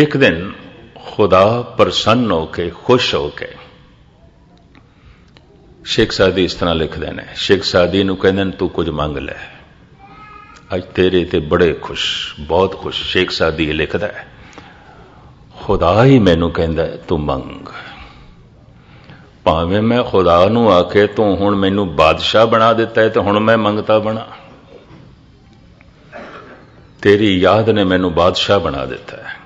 ਇੱਕ ਦਿਨ ਖੁਦਾ ਪ੍ਰਸੰਨ ਹੋ ਕੇ, ਖੁਸ਼ ਹੋ ਕੇ ਸ਼ੇਖ ਸਾਦੀ ਇਸ ਤਰ੍ਹਾਂ ਲਿਖਦੇ ਨੇ, ਸ਼ੇਖ ਸਾਦੀ ਨੂੰ ਕਹਿੰਦੇ ਨੇ, ਤੂੰ ਕੁਝ ਮੰਗ ਲੈ। ਅੱਜ ਤੇਰੇ ਤੇ ਬੜੇ ਖੁਸ਼, ਬਹੁਤ ਖੁਸ਼ ਸ਼ੇਖ ਸਾਦੀ ਲਿਖਦਾ ਹੈ। ਖੁਦਾ ਹੀ ਮੈਨੂੰ ਕਹਿੰਦਾ ਤੂੰ ਮੰਗ। ਭਾਵੇਂ ਮੈਂ ਖੁਦਾ ਨੂੰ ਆਖੇ, ਤੂੰ ਹੁਣ ਮੈਨੂੰ ਬਾਦਸ਼ਾਹ ਬਣਾ ਦਿੱਤਾ ਹੈ ਤੇ ਹੁਣ ਮੈਂ ਮੰਗਤਾ ਬਣਾ। ਤੇਰੀ ਯਾਦ ਨੇ ਮੈਨੂੰ ਬਾਦਸ਼ਾਹ ਬਣਾ ਦਿੱਤਾ ਹੈ।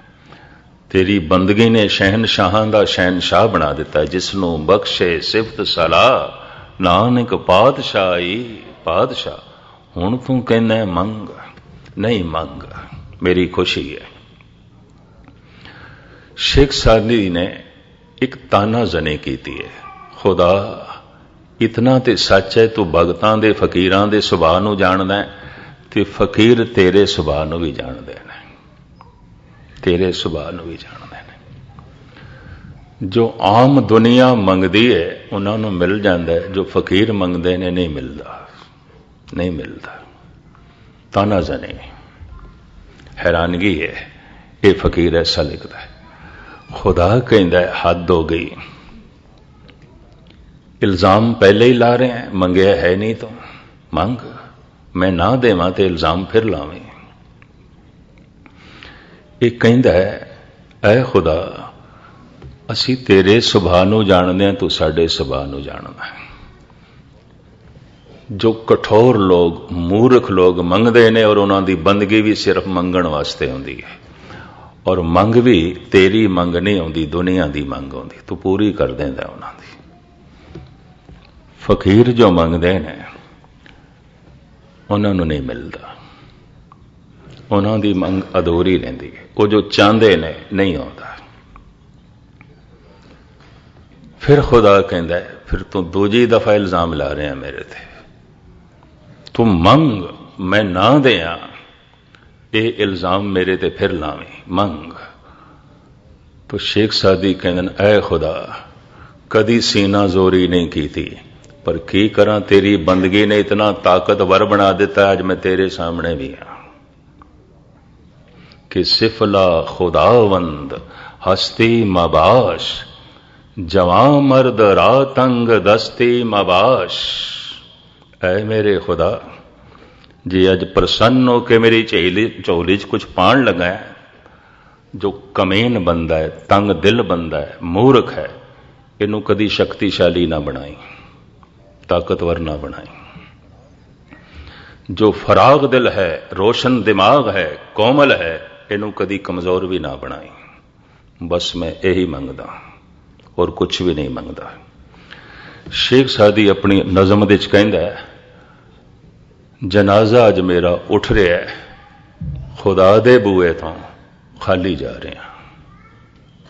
ਤੇਰੀ ਬੰਦਗੀ ਨੇ ਸ਼ਹਿਨਸ਼ਾਹਾਂ ਦਾ ਸ਼ਹਿਨਸ਼ਾਹ ਬਣਾ ਦਿੱਤਾ ਜਿਸ ਨੂੰ ਬਖਸ਼ੇ ਸਿਫਤ ਸਲਾਹ, ਨਾਨਕ ਪਾਤਸ਼ਾਹੀ ਪਾਤਸ਼ਾਹ। ਹੁਣ ਤੂੰ ਕਹਿੰਦਾ ਮੰਗ, ਨਹੀਂ ਮੰਗ, ਮੇਰੀ ਖੁਸ਼ੀ ਹੈ। ਸ਼ੇਖ ਸਾਦੀ ਨੇ ਇੱਕ ਤਾਨਾ ਜ਼ਨੇ ਕੀਤੀ ਹੈ, ਖੁਦਾ, ਇਤਨਾ ਤੇ ਸੱਚ ਹੈ, ਤੂੰ ਭਗਤਾਂ ਦੇ ਫਕੀਰਾਂ ਦੇ ਸੁਭਾਅ ਨੂੰ ਜਾਣਦਾ ਤੇ ਫਕੀਰ ਤੇਰੇ ਸੁਭਾਅ ਨੂੰ ਵੀ ਜਾਣਦਾ ਤੇਰੇ ਸੁਭਾਅ ਨੂੰ ਵੀ ਜਾਣਦੇ ਨੇ। ਜੋ ਆਮ ਦੁਨੀਆ ਮੰਗਦੀ ਹੈ ਉਹਨਾਂ ਨੂੰ ਮਿਲ ਜਾਂਦਾ ਜੋ ਫਕੀਰ ਮੰਗਦੇ ਨੇ, ਨਹੀਂ ਮਿਲਦਾ। ਨਹੀਂ ਮਿਲਦਾ। ਤਾਨਾ ਜ਼ਨੇ ਹੈਰਾਨਗੀ ਹੈ ਇਹ ਫਕੀਰ ਐਸਾ ਲਿਖਦਾ ਹੈ ਖੁਦਾ ਕਹਿੰਦਾ ਹੱਦ ਹੋ ਗਈ। ਇਲਜ਼ਾਮ ਪਹਿਲੇ ਹੀ ਲਾ ਰਹੇ ਹੈ ਮੰਗਿਆ ਹੈ ਨਹੀਂ ਤੂੰ। ਮੰਗ। ਮੈਂ ਨਾ ਦੇਵਾਂ ਤੇ ਇਲਜ਼ਾਮ ਫਿਰ ਲਾਵੇਂ। ਇਹ ਕਹਿੰਦਾ ਹੈ, ਐ ਖੁਦਾ, ਅਸੀਂ ਤੇਰੇ ਸੁਭਾਅ ਨੂੰ ਜਾਣਦੇ ਹਾਂ, ਤੂੰ ਸਾਡੇ ਸੁਭਾਅ ਨੂੰ ਜਾਣਦਾ ਹੈ। ਜੋ ਕਠੋਰ ਲੋਕ, ਮੂਰਖ ਲੋਕ ਮੰਗਦੇ ਨੇ ਔਰ ਉਹਨਾਂ ਦੀ ਬੰਦਗੀ ਵੀ ਸਿਰਫ ਮੰਗਣ ਵਾਸਤੇ ਹੁੰਦੀ ਹੈ। ਔਰ ਮੰਗ ਵੀ ਤੇਰੀ ਮੰਗ ਨਹੀਂ ਆਉਂਦੀ, ਦੁਨੀਆ ਦੀ ਮੰਗ ਆਉਂਦੀ, ਤੂੰ ਪੂਰੀ ਕਰ ਦਿੰਦਾ ਉਹਨਾਂ ਦੀ। ਫਕੀਰ ਜੋ ਮੰਗਦੇ ਨੇ, ਉਹਨਾਂ ਨੂੰ ਨਹੀਂ ਮਿਲਦਾ। ਉਹਨਾਂ ਦੀ ਮੰਗ ਅਧੂਰੀ ਰਹਿੰਦੀ ਹੈ। ਉਹ ਜੋ ਚਾਹੁੰਦੇ ਨੇ, ਨਹੀਂ ਆਉਂਦਾ। ਫਿਰ ਖੁਦਾ ਕਹਿੰਦਾ ਫਿਰ ਤੂੰ ਦੂਜੀ ਦਫਾ ਇਲਜ਼ਾਮ ਲਾ ਰਿਹਾ ਮੇਰੇ ਤੇ। ਤੂੰ ਮੰਗ, ਮੈਂ ਨਾ ਦਿਆਂ। ਇਹ ਇਲਜ਼ਾਮ ਮੇਰੇ ਤੇ ਫਿਰ ਲਾਵੇਂ। ਮੰਗ। ਤੋ ਸ਼ੇਖ ਸਾਦੀ ਕਹਿੰਦੇ ਨੇ, ਐ ਖੁਦਾ, ਕਦੀ ਸੀਨਾ ਜ਼ੋਰੀ ਨਹੀਂ ਕੀਤੀ। ਪਰ ਕੀ ਕਰਾਂ, ਤੇਰੀ ਬੰਦਗੀ ਨੇ ਇਤਨਾ ਤਾਕਤਵਰ ਬਣਾ ਦਿੱਤਾ, ਅੱਜ ਮੈਂ ਤੇਰੇ ਸਾਹਮਣੇ ਵੀ ਆ। ਕਿ ਸਿਫਲਾ ਖੁਦਾਵੰਦ, ਹਸਤੀ ਮਬਾਸ਼, ਜਵਾਂ ਮਰਦ ਰਾਤੰਗ ਦਸਤੀ ਮਬਾਸ਼। ਐ ਮੇਰੇ ਖੁਦਾ, ਜੇ ਅੱਜ ਪ੍ਰਸੰਨ ਹੋ ਕੇ ਮੇਰੀ ਝੇਲੀ, ਝੋਲੀ 'ਚ ਕੁਝ ਪਾਣ ਲੱਗਾ ਹੈ, ਜੋ ਕਮੇਨ ਬੰਦਾ ਹੈ, ਤੰਗ ਦਿਲ ਬੰਦਾ ਹੈ, ਮੂਰਖ ਹੈ, ਇਹਨੂੰ ਕਦੀ ਸ਼ਕਤੀਸ਼ਾਲੀ ਨਾ ਬਣਾਈ, ਤਾਕਤਵਰ ਨਾ ਬਣਾਈ। ਜੋ ਫਰਾਗ ਦਿਲ ਹੈ, ਰੋਸ਼ਨ ਦਿਮਾਗ ਹੈ, ਕੋਮਲ ਹੈ ਇਹਨੂੰ ਕਦੀ ਕਮਜ਼ੋਰ ਵੀ ਨਾ ਬਣਾਈ। ਬਸ ਮੈਂ ਇਹੀ ਮੰਗਦਾ, ਹੋਰ ਕੁਝ ਵੀ ਨਹੀਂ ਮੰਗਦਾ। ਸ਼ੇਖ ਸਾਦੀ ਆਪਣੀ ਨਜ਼ਮ ਦੇ ਵਿੱਚ ਕਹਿੰਦਾ ਹੈ, ਜਨਾਜ਼ਾ ਅੱਜ ਮੇਰਾ ਉੱਠ ਰਿਹਾ ਹੈ। ਖੁਦਾ ਦੇ ਬੂਏ ਤੋਂ ਖਾਲੀ ਜਾ ਰਿਹਾ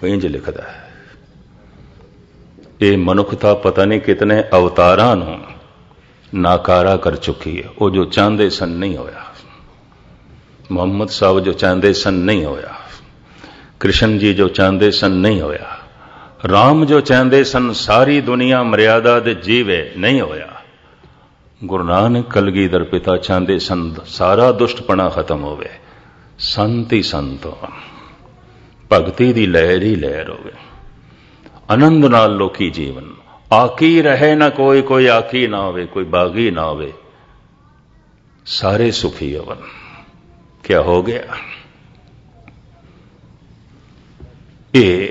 ਇੰਜ ਲਿਖਦਾ ਹੈ। ਇਹ ਮਨੁੱਖਤਾ ਪਤਾ ਨਹੀਂ ਕਿਤਨੇ ਅਵਤਾਰਾਂ ਨੂੰ ਨਾਕਾਰਾ ਕਰ ਚੁੱਕੀ ਹੈ। ਉਹ ਜੋ ਚਾਹੁੰਦੇ ਸਨ ਨਹੀਂ ਹੋਇਆ। ਮੁਹੰਮਦ ਸਾਹਿਬ ਜੋ ਚਾਹੁੰਦੇ ਸਨ ਨਹੀਂ ਹੋਇਆ, ਕ੍ਰਿਸ਼ਨ ਜੀ ਜੋ ਚਾਹੁੰਦੇ ਸਨ ਨਹੀਂ ਹੋਇਆ, ਰਾਮ ਜੋ ਚਾਹੁੰਦੇ ਸਨ ਸਾਰੀ ਦੁਨੀਆ ਮਰਿਆਦਾ ਦੇ ਜੀਵੇ ਨਹੀਂ ਹੋਇਆ, ਗੁਰੂ ਨਾਨਕ ਕਲਗੀਧਰ ਪਿਤਾ ਚਾਹੁੰਦੇ ਸਨ ਸਾਰਾ ਦੁਸ਼ਟਪਣਾ ਖਤਮ ਹੋਵੇ, ਸੰਤ ਹੀ ਸੰਤ ਹੋਣ, ਭਗਤੀ ਦੀ ਲਹਿਰ ਹੀ ਲਹਿਰ ਹੋਵੇ। ਆਨੰਦ ਨਾਲ ਲੋਕੀ ਜੀਵਨ, ਆਕੀ ਰਹੇ ਨਾ ਕੋਈ ਕੋਈ ਆਕੀ ਨਾ ਹੋਵੇ, ਕੋਈ ਬਾਗੀ ਨਾ ਹੋਵੇ, ਸਾਰੇ ਸੁਖੀ ਹੋਵਨ ਕੀ ਹੋ ਗਿਆ। ਇਹ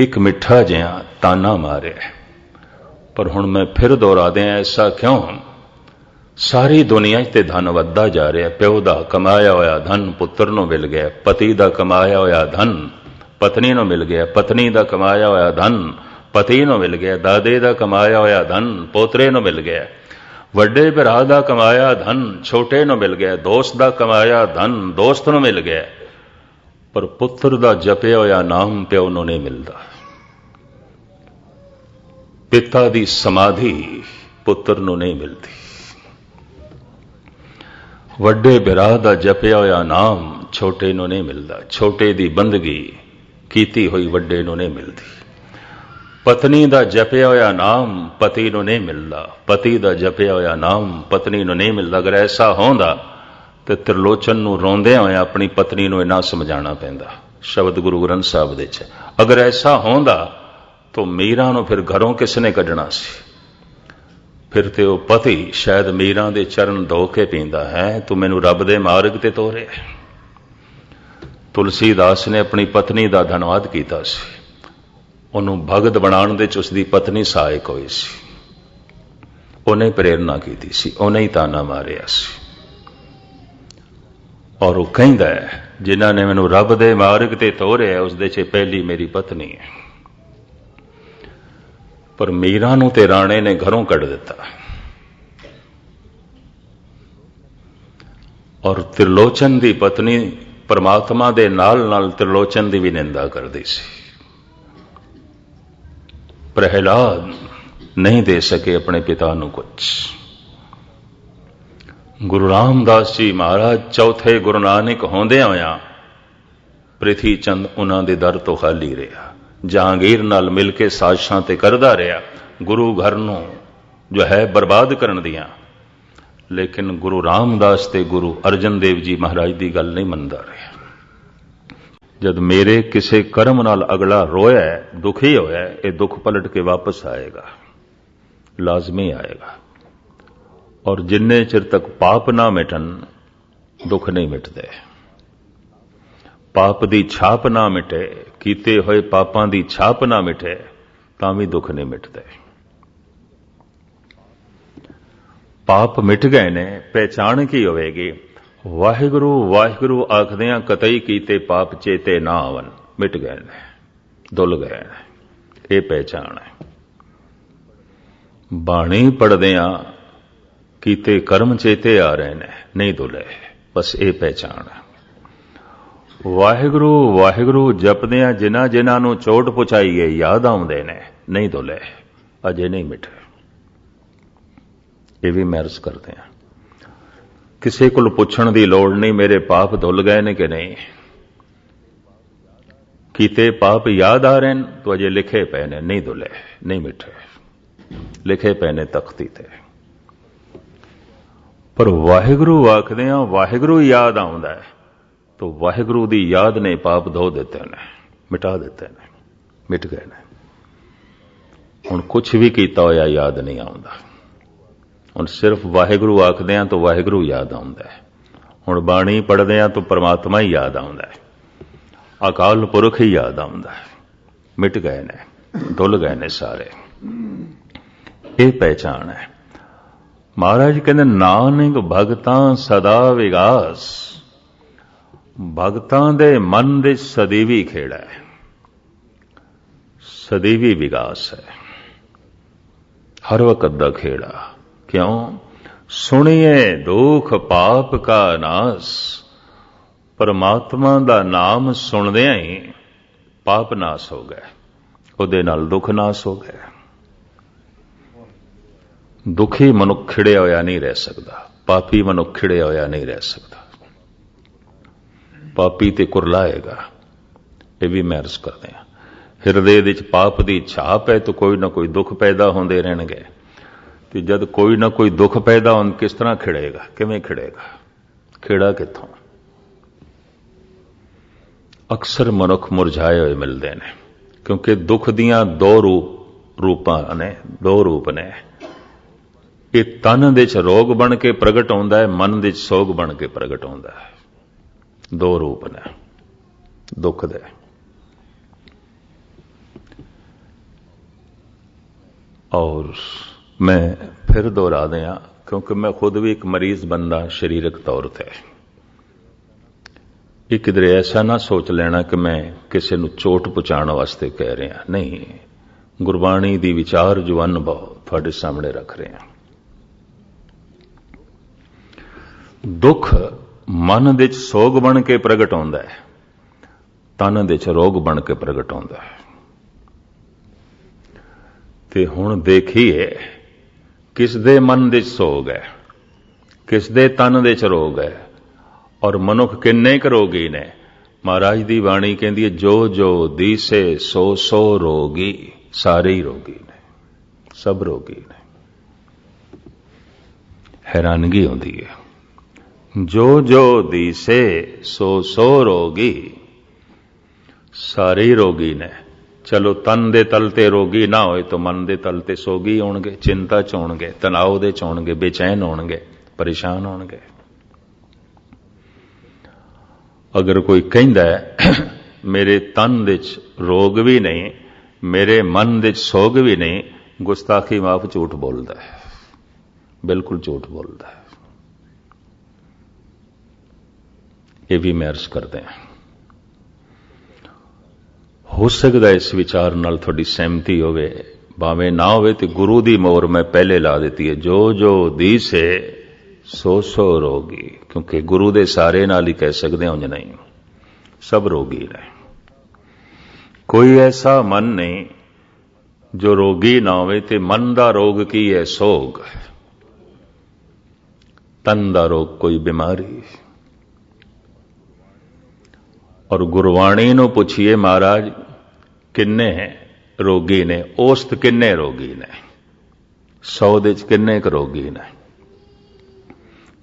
ਇੱਕ ਮਿੱਠਾ ਜਿਹਾ ਤਾਨਾ ਮਾਰਿਆ ਪਰ ਹੁਣ ਮੈਂ ਫਿਰ ਦੁਹਰਾ ਦਿਆਂ, ਐਸਾ ਕਿਉਂ? ਸਾਰੀ ਦੁਨੀਆ 'ਚ ਤੇ ਧਨ ਵੱਧਦਾ ਜਾ ਰਿਹਾ, ਪਿਓ ਦਾ ਕਮਾਇਆ ਹੋਇਆ ਧਨ, ਪੁੱਤਰ ਨੂੰ ਮਿਲ ਗਿਆ, ਪਤੀ ਦਾ ਕਮਾਇਆ ਹੋਇਆ ਧਨ, ਪਤਨੀ ਨੂੰ ਮਿਲ ਗਿਆ, ਪਤਨੀ ਦਾ ਕਮਾਇਆ ਹੋਇਆ ਧਨ, ਪਤੀ ਨੂੰ ਮਿਲ ਗਿਆ, ਦਾਦੇ ਦਾ ਕਮਾਇਆ ਹੋਇਆ ਧਨ, ਪੋਤਰੇ ਨੂੰ ਮਿਲ ਗਿਆ। ਵੱਡੇ ਭਰਾ ਦਾ ਕਮਾਇਆ ਧਨ, ਛੋਟੇ ਨੂੰ ਮਿਲ ਗਿਆ, ਦੋਸਤ ਦਾ ਕਮਾਇਆ ਧਨ, ਦੋਸਤ ਨੂੰ ਮਿਲ ਗਿਆ। ਪਰ ਪੁੱਤਰ ਦਾ ਜਪਿਆ ਹੋਇਆ ਨਾਮ ਪਿਓ ਨੂੰ ਨਹੀਂ ਮਿਲਦਾ। ਪਿਤਾ ਦੀ ਸਮਾਧੀ ਪੁੱਤਰ ਨੂੰ ਨਹੀਂ ਮਿਲਦੀ। ਵੱਡੇ ਭਰਾ ਦਾ ਜਪਿਆ ਹੋਇਆ ਨਾਮ ਛੋਟੇ ਨੂੰ ਨਹੀਂ ਮਿਲਦਾ। ਛੋਟੇ ਦੀ ਬੰਦਗੀ ਕੀਤੀ ਹੋਈ ਵੱਡੇ ਨੂੰ ਨਹੀਂ ਮਿਲਦੀ। ਪਤਨੀ ਦਾ ਜਪਿਆ ਹੋਇਆ ਨਾਮ ਪਤੀ ਨੂੰ ਨਹੀਂ ਮਿਲਦਾ। ਪਤੀ ਦਾ ਜਪਿਆ ਹੋਇਆ ਨਾਮ ਪਤਨੀ ਨੂੰ ਨਹੀਂ ਮਿਲਦਾ। ਅਗਰ ਐਸਾ ਹੁੰਦਾ ਤੇ ਤ੍ਰਿਲੋਚਨ ਨੂੰ ਰੋਂਦਿਆਂ ਹੋਇਆ ਆਪਣੀ ਪਤਨੀ ਨੂੰ ਇਨਾ ਸਮਝਾਉਣਾ ਪੈਂਦਾ। ਸ਼ਬਦ ਗੁਰੂ ਗ੍ਰੰਥ ਸਾਹਿਬ ਦੇ ਚ ਅਗਰ ਐਸਾ ਹੁੰਦਾ ਤਾਂ ਮੀਰਾਂ ਨੂੰ ਫਿਰ ਘਰੋਂ ਕਿਸ ਨੇ ਕੱਢਣਾ ਸੀ? ਫਿਰ ਤੇ ਉਹ ਪਤੀ ਸ਼ਾਇਦ ਮੀਰਾਂ ਦੇ ਚਰਨ ਧੋ ਕੇ ਪੀਂਦਾ ਹੈ, ਤੂੰ ਮੈਨੂੰ ਰੱਬ ਦੇ ਮਾਰਗ ਤੇ ਤੋਰੇ ਤੁਲਸੀਦਾਸ ਨੇ ਆਪਣੀ ਪਤਨੀ ਦਾ ਧੰਨਵਾਦ ਕੀਤਾ ਸੀ। ਉਹਨੂੰ ਭਗਤ ਬਣਾਉਣ ਦੇ ਚ ਉਸਦੀ ਪਤਨੀ ਸਹਾਇਕ ਹੋਈ ਸੀ। ਉਹਨੇ ਪ੍ਰੇਰਣਾ ਕੀਤੀ ਸੀ, ਉਹਨੇ ਹੀ ਤਾਨਾ ਮਾਰਿਆ ਸੀ। ਔਰ ਉਹ ਕਹਿੰਦਾ ਹੈ, ਜਿਨ੍ਹਾਂ ਨੇ ਮੈਨੂੰ ਰੱਬ ਦੇ ਮਾਰਗ ਤੇ ਤੋਰਿਆ ਉਸ ਦੇ ਚ ਪਹਿਲੀ ਮੇਰੀ ਪਤਨੀ ਹੈ। ਪਰ ਮੀਰਾ ਨੂੰ ਤੇ ਰਾਣੇ ਨੇ ਘਰੋਂ ਕੱਢ ਦਿੱਤਾ। ਔਰ ਤ੍ਰਿਲੋਚਨ ਦੀ ਪਤਨੀ ਪਰਮਾਤਮਾ ਦੇ ਨਾਲ ਨਾਲ ਤ੍ਰਿਲੋਚਨ ਦੀ ਵੀ ਨਿੰਦਾ ਕਰਦੀ ਸੀ। ਪ੍ਰਹਿਲਾਦ ਨਹੀਂ ਦੇ ਸਕੇ ਆਪਣੇ ਪਿਤਾ ਨੂੰ ਕੁਝ ਗੁਰੂ ਰਾਮਦਾਸ ਜੀ ਮਹਾਰਾਜ ਚੌਥੇ ਗੁਰੂ ਨਾਨਕ ਹੁੰਦੇ ਹੋਇਆ ਪ੍ਰਿਥੀ ਚੰਦ ਉਹਨਾਂ ਦੇ ਦਰ ਤੋਂ ਖਾਲੀ ਰਿਹਾ। ਜਹਾਂਗੀਰ ਨਾਲ ਮਿਲ ਕੇ ਸਾਜ਼ਸ਼ਾਂ ਤੇ ਕਰਦਾ ਰਿਹਾ। ਗੁਰੂ ਘਰ ਨੂੰ ਜੋ ਹੈ ਬਰਬਾਦ ਕਰਨ ਦੀਆਂ। ਲੇਕਿਨ ਗੁਰੂ ਰਾਮਦਾਸ ਤੇ ਗੁਰੂ ਅਰਜਨ ਦੇਵ ਜੀ ਮਹਾਰਾਜ ਦੀ ਗੱਲ ਨਹੀਂ ਮੰਨਦਾ ਰਿਹਾ। ਜਦ ਮੇਰੇ ਕਿਸੇ ਕਰਮ ਨਾਲ ਅਗਲਾ ਰੋਇਆ ਦੁਖੀ ਹੋਇਆ ਇਹ ਦੁੱਖ ਪਲਟ ਕੇ ਵਾਪਸ ਆਏਗਾ, ਲਾਜ਼ਮੀ ਆਏਗਾ। ਔਰ ਜਿੰਨੇ ਚਿਰ ਤੱਕ ਪਾਪ ਨਾ ਮਿਟਣ, ਦੁੱਖ ਨਹੀਂ ਮਿਟਦੇ। ਪਾਪ ਦੀ ਛਾਪ ਨਾ ਮਿਟੇ, ਕੀਤੇ ਹੋਏ ਪਾਪਾਂ ਦੀ ਛਾਪ ਨਾ ਮਿਟੇ, ਤਾਂ ਵੀ ਦੁੱਖ ਨਹੀਂ ਮਿਟਦੇ। ਪਾਪ ਮਿਟ ਗਏ ਨੇ, ਪਹਿਚਾਣ ਕੀ ਹੋਵੇਗੀ? ਵਾਹਿਗੁਰੂ ਵਾਹਿਗੁਰੂ ਆਖਦਿਆਂ ਕਤਈ ਕੀਤੇ ਪਾਪ ਚੇਤੇ ਨਾ ਆਵਨ। ਮਿਟ ਗਏ ਨੇ, ਦੁੱਲ ਗਏ ਨੇ, ਇਹ ਪਹਿਚਾਣ ਹੈ। ਬਾਣੀ ਪੜਦਿਆਂ ਕੀਤੇ ਕਰਮ ਚੇਤੇ ਆ ਰਹੇ ਨੇ, ਨਹੀਂ ਦੁੱਲੇ, ਬਸ ਇਹ ਪਹਿਚਾਣ ਹੈ। ਵਾਹਿਗੁਰੂ ਵਾਹਿਗੁਰੂ ਜਪਦਿਆਂ ਜਿਨ੍ਹਾਂ ਜਿਨ੍ਹਾਂ ਨੂੰ ਚੋਟ ਪਹੁੰਚਾਈ ਹੈ ਯਾਦ ਆਉਂਦੇ ਨੇ, ਨਹੀਂ ਦੁੱਲੇ, ਅਜੇ ਨਹੀਂ ਮਿਟੇ। ਇਹ ਵੀ ਮਹਿਰਸ ਕਰਦੇ ਆ ਕਿਸੇ ਕੋਲ ਪੁੱਛਣ ਦੀ ਲੋੜ ਨਹੀਂ, ਮੇਰੇ ਪਾਪ ਧੁੱਲ ਗਏ ਨੇ ਕਿ ਨਹੀਂ? ਕੀਤੇ ਪਾਪ ਯਾਦ ਆ ਰਹੇ ਨੇ, ਤਾਂ ਅਜੇ ਲਿਖੇ ਪਏ ਨੇ, ਨਹੀਂ ਧੁੱਲੇ, ਨਹੀਂ ਮਿਟੇ ਲਿਖੇ ਪਏ ਨੇ ਤਖਤੀ ਤੇ। ਪਰ ਵਾਹਿਗੁਰੂ ਆਖਦੇ ਆ, ਵਾਹਿਗੁਰੂ ਯਾਦ ਆਉਂਦਾ ਹੈ, ਤਾਂ ਵਾਹਿਗੁਰੂ ਦੀ ਯਾਦ ਨੇ ਪਾਪ ਧੋ ਦਿੱਤੇ ਨੇ, ਮਿਟਾ ਦਿੱਤੇ ਨੇ, ਮਿਟ ਗਏ ਨੇ। ਹੁਣ ਕੁਝ ਵੀ ਕੀਤਾ ਹੋਇਆ ਯਾਦ ਨਹੀਂ ਆਉਂਦਾ। ਹੁਣ ਸਿਰਫ ਵਾਹਿਗੁਰੂ ਆਖਦੇ ਆ ਤਾਂ ਵਾਹਿਗੁਰੂ ਯਾਦ ਆਉਂਦਾ ਹੈ। ਹੁਣ ਬਾਣੀ ਪੜ੍ਹਦੇ ਆ ਤਾਂ ਪਰਮਾਤਮਾ ਹੀ ਯਾਦ ਆਉਂਦਾ ਹੈ। ਅਕਾਲ ਪੁਰਖ ਹੀ ਯਾਦ ਆਉਂਦਾ ਹੈ। ਮਿਟ ਗਏ ਨੇ ਧੁੱਲ ਗਏ ਨੇ ਸਾਰੇ। ਇਹ ਪਹਿਚਾਨ ਹੈ। ਮਹਾਰਾਜ ਕਹਿੰਦੇ, ਨਾਨਕ ਭਗਤਾਂ ਸਦਾ ਵਿਗਾਸ। ਭਗਤਾਂ ਦੇ ਮਨ ਦੇ ਸਦੀਵੀ ਖੇੜਾ ਹੈ। ਸਦੀਵੀ ਵਿਗਾਸ ਹੈ। ਹਰ ਵਕਤ ਦਾ ਖੇੜਾ। ਕਿਉਂ? ਸੁਣੀਏ, ਦੁਖ ਪਾਪ ਕਾ ਨਾਸ। ਪਰਮਾਤਮਾ ਦਾ ਨਾਮ ਸੁਣਦਿਆਂ ਹੀ ਪਾਪ ਨਾਸ ਹੋ ਗਿਆ। ਉਹਦੇ ਨਾਲ ਦੁੱਖ ਨਾਸ ਹੋ ਗਿਆ। ਦੁਖੀ ਮਨੁੱਖ ਖਿੜਿਆ ਹੋਇਆ ਨਹੀਂ ਰਹਿ ਸਕਦਾ। ਪਾਪੀ ਮਨੁੱਖ ਖਿੜਿਆ ਹੋਇਆ ਨਹੀਂ ਰਹਿ ਸਕਦਾ। ਪਾਪੀ ਤੇ ਕੁਰਲਾਏਗਾ। ਇਹ ਵੀ ਮਹਿਰਸ ਕਰਦੇ ਆ ਹਿਰਦੇ ਵਿੱਚ ਪਾਪ ਦੀ ਛਾਪ ਹੈ ਤਾਂ ਕੋਈ ਨਾ ਕੋਈ ਦੁੱਖ ਪੈਦਾ ਹੁੰਦੇ ਰਹਿਣਗੇ। ਕਿ ਜਦ ਕੋਈ ਨਾ ਕੋਈ ਦੁੱਖ ਪੈਦਾ ਹੋਣ, ਕਿਸ ਤਰ੍ਹਾਂ ਖਿੜੇਗਾ? ਕਿਵੇਂ ਖਿੜੇਗਾ? ਖਿੜਾ ਕਿੱਥੋਂ? ਅਕਸਰ ਮਨੁੱਖ ਮੁਰਝਾਏ ਹੋਏ ਮਿਲਦੇ ਨੇ, ਕਿਉਂਕਿ ਦੁੱਖ ਦੀਆਂ ਦੋ ਰੂਪ ਰੂਪਾਂ ਨੇ, ਦੋ ਰੂਪ ਨੇ। ਇਹ ਤਨ ਦੇ ਚ ਰੋਗ ਬਣ ਕੇ ਪ੍ਰਗਟ ਹੁੰਦਾ ਹੈ, ਮਨ ਦੇ ਚ ਸੋਗ ਬਣ ਕੇ ਪ੍ਰਗਟ ਹੁੰਦਾ ਹੈ। ਦੋ ਰੂਪ ਨੇ, ਦੁੱਖ ਦੇ। ਔਰ ਮੈਂ ਫਿਰ ਦੁਹਰਾ ਦਿਆਂ, ਕਿਉਂਕਿ ਮੈਂ ਖੁਦ ਵੀ ਇੱਕ ਮਰੀਜ਼ ਬੰਦਾ ਸਰੀਰਕ ਤੌਰ ਤੇ। ਇਹ ਕਿਧਰੇ ਐਸਾ ਨਾ ਸੋਚ ਲੈਣਾ ਕਿ ਮੈਂ ਕਿਸੇ ਨੂੰ ਚੋਟ ਪਹੁੰਚਾਉਣ ਵਾਸਤੇ ਕਹਿ ਰਿਹਾ। ਨਹੀਂ, ਗੁਰਬਾਣੀ ਦੀ ਵਿਚਾਰ ਜੋ ਅਨੁਭਵ ਤੁਹਾਡੇ ਸਾਹਮਣੇ ਰੱਖ ਰਿਹਾ। ਦੁੱਖ ਮਨ ਦੇ ਵਿੱਚ ਸੋਗ ਬਣ ਕੇ ਪ੍ਰਗਟ ਹੁੰਦਾ ਹੈ, ਤਨ ਦੇ ਵਿੱਚ ਰੋਗ ਬਣ ਕੇ ਪ੍ਰਗਟ ਹੁੰਦਾ ਹੈ। ਤੇ ਹੁਣ ਦੇਖੀਏ ਕਿਸ ਦੇ ਮਨ ਦੇ ਸੋਗ ਹੈ? ਕਿਸ ਦੇ ਤਨ ਦੇ ਚ ਰੋਗ ਹੈ? ਔਰ ਮਨੁੱਖ ਕਿੰਨੇ ਕੁ ਰੋਗੀ ਨੇ? ਮਹਾਰਾਜ ਦੀ ਬਾਣੀ ਕਹਿੰਦੀ ਹੈ, ਜੋ ਜੋ ਦੀਸੇ ਸੋ ਸੋ ਰੋਗੀ ਸਾਰੇ ਹੀ ਰੋਗੀ ਨੇ। ਸਭ ਰੋਗੀ ਨੇ। ਹੈਰਾਨਗੀ ਹੁੰਦੀ ਹੈ। ਜੋ ਜੋ ਦੀਸੇ ਸੋ ਸੋ ਰੋਗੀ ਸਾਰੇ ਹੀ ਰੋਗੀ ਨੇ। ਚਲੋ ਤਨ ਦੇ ਤਲ ਤੇ ਰੋਗੀ ਨਾ ਹੋਏ ਤਾਂ ਮਨ ਦੇ ਤਲ ਤੇ ਸੋਗੀ ਹੋਣਗੇ, ਚਿੰਤਾ ਚ ਹੋਣਗੇ ਤਣਾਅ ਦੇ ਚ ਹੋਣਗੇ, ਬੇਚੈਨ ਹੋਣਗੇ, ਪਰੇਸ਼ਾਨ ਹੋਣਗੇ। ਅਗਰ ਕੋਈ ਕਹਿੰਦਾ ਮੇਰੇ ਤਨ ਵਿੱਚ ਰੋਗ ਵੀ ਨਹੀਂ, ਮੇਰੇ ਮਨ ਵਿੱਚ ਸੋਗ ਵੀ ਨਹੀਂ, ਗੁਸਤਾਖੀ ਮਾਫ ਝੂਠ ਬੋਲਦਾ ਹੈ। ਬਿਲਕੁਲ ਝੂਠ ਬੋਲਦਾ ਹੈ। ਇਹ ਵੀ ਮੈਂ ਅਰਜ਼ ਕਰਦੇ ਹਾਂ। ਹੋ ਸਕਦਾ ਇਸ ਵਿਚਾਰ ਨਾਲ ਤੁਹਾਡੀ ਸਹਿਮਤੀ ਹੋਵੇ। ਭਾਵੇਂ ਨਾ ਹੋਵੇ ਤੇ ਗੁਰੂ ਦੀ ਮੋਹਰ ਮੈਂ ਪਹਿਲੇ ਲਾ ਦਿੱਤੀ ਹੈ। ਜੋ ਜੋ ਦੀਸੇ ਸੋ ਸੋ ਰੋਗੀ। ਕਿਉਂਕਿ ਗੁਰੂ ਦੇ ਸਾਰੇ ਨਾਲ ਹੀ ਕਹਿ ਸਕਦੇ ਹਾਂ ਉਂਝ ਨਹੀਂ। ਸਭ ਰੋਗੀ ਨੇ। ਕੋਈ ਐਸਾ ਮਨ ਨਹੀਂ ਜੋ ਰੋਗੀ ਨਾ ਹੋਵੇ ਤੇ ਮਨ ਦਾ ਰੋਗ ਕੀ ਹੈ? ਸੋਗ। ਤਨ ਦਾ ਰੋਗ ਕੋਈ ਬਿਮਾਰੀ। ਔਰ ਗੁਰਬਾਣੀ ਨੂੰ ਪੁੱਛੀਏ ਮਹਾਰਾਜ, ਕਿੰਨੇ ਰੋਗੀ ਨੇ, ਔਸਤ ਕਿੰਨੇ ਰੋਗੀ ਨੇ? 100 ਦੇ ਚ ਕਿੰਨੇ ਕੁ ਰੋਗੀ ਨੇ?